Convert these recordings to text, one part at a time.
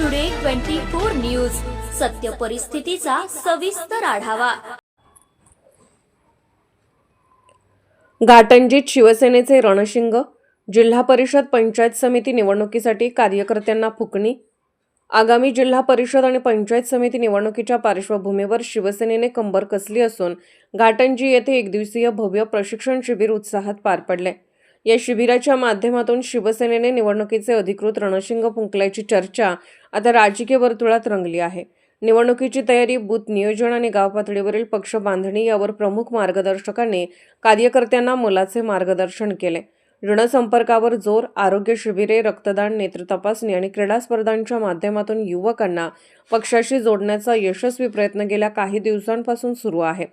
Today twenty four news सत्य परिस्थितीचा सविस्तर आढावा. घाटंजीत शिवसेनेचे रणशिंग जिल्हा परिषद पंचायत समिती निवडणुकीसाठी कार्यकर्त्यांना फुकणी. आगामी जिल्हा परिषद आणि पंचायत समिती निवडणुकीच्या पार्श्वभूमीवर शिवसेनेने कंबर कसली असून घाटंजी येथे एकदिवसीय भव्य प्रशिक्षण शिबिर उत्साहात पार पडले. या शिबिराच्या माध्यमातून शिवसेनेने निवडणुकीचे अधिकृत रणशिंग फुंकल्याची चर्चा आता राजकीय वर्तुळात रंगली आहे. निवडणुकीची तयारी बूथ नियोजन आणि गाव पातळीवरील पक्ष बांधणी यावर प्रमुख मार्गदर्शकांनी कार्यकर्त्यांना मोलाचे मार्गदर्शन केले. ऋणसंपर्कावर जोर आरोग्य शिबिरे रक्तदान नेत्र तपासणी आणि क्रीडा स्पर्धांच्या माध्यमातून युवकांना पक्षाशी जोडण्याचा यशस्वी प्रयत्न गेल्या काही दिवसांपासून सुरू आहे.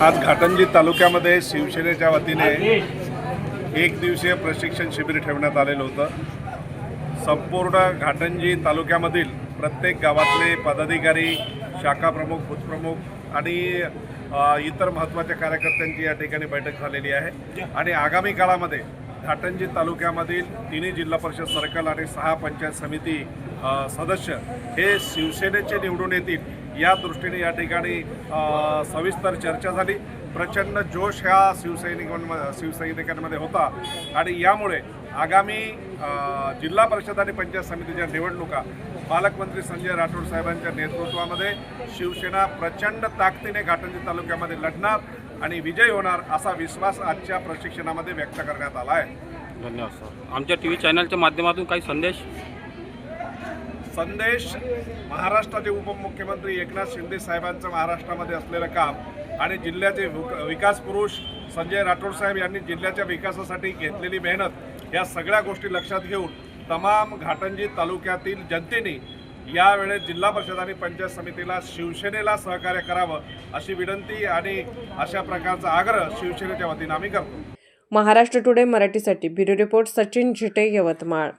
आज घाटंजी तालुक्यामध्ये शिवसेनेच्या वतीने एक दिवसीय प्रशिक्षण शिबिर ठेवण्यात आलेलं होतं. संपूर्ण घाटंजी तालुक्यामधील प्रत्येक गावातले पदाधिकारी शाखाप्रमुख भूतप्रमुख आणि इतर महत्त्वाच्या कार्यकर्त्यांची या ठिकाणी बैठक झालेली आहे. आणि आगामी काळामध्ये घाटंजी तालुक्यामधील तिन्ही जिल्हा परिषद सर्कल आणि सहा पंचायत समिती सदस्य हे शिवसेनेचे निवडून येतील या दृष्टीने या ठिकाणी सविस्तर चर्चा झाली. प्रचंड जोश ह्या शिवसैनिकांमध्ये शिवसैनिकांमध्ये होता. आणि यामुळे आगामी जिल्हा परिषद आणि पंचायत समितीच्या निवडणुका पालकमंत्री संजय राठोड साहेबांच्या नेतृत्वामध्ये शिवसेना प्रचंड ताकदीने घाटंजी तालुक्यामध्ये लढणार आणि विजय होणार असा विश्वास आजच्या प्रशिक्षणामध्ये व्यक्त करण्यात आला आहे. धन्यवाद सर. आमच्या टी व्ही चॅनलच्या माध्यमातून काही संदेश? संदेश महाराष्ट्राचे उपमुख्यमंत्री एकनाथ शिंदे साहेबांचं महाराष्ट्रामध्ये असलेलं काम आणि जिल्ह्याचे विकास पुरुष संजय राठोड साहेब यांनी जिल्ह्याच्या विकासासाठी घेतलेली मेहनत या सगळ्या गोष्टी लक्षात घेऊन तमाम घाटंजी तालुक्यातील जनतेने यावेळेस जिल्हा परिषद आणि पंचायत समितीला शिवसेनेला सहकार्य करावं अशी विनंती आणि अशा प्रकारचा आग्रह शिवसेनेच्या वतीनं आम्ही करतो. महाराष्ट्र टुडे मराठीसाठी ब्युरो रिपोर्ट सचिन झिटे यवतमाळ.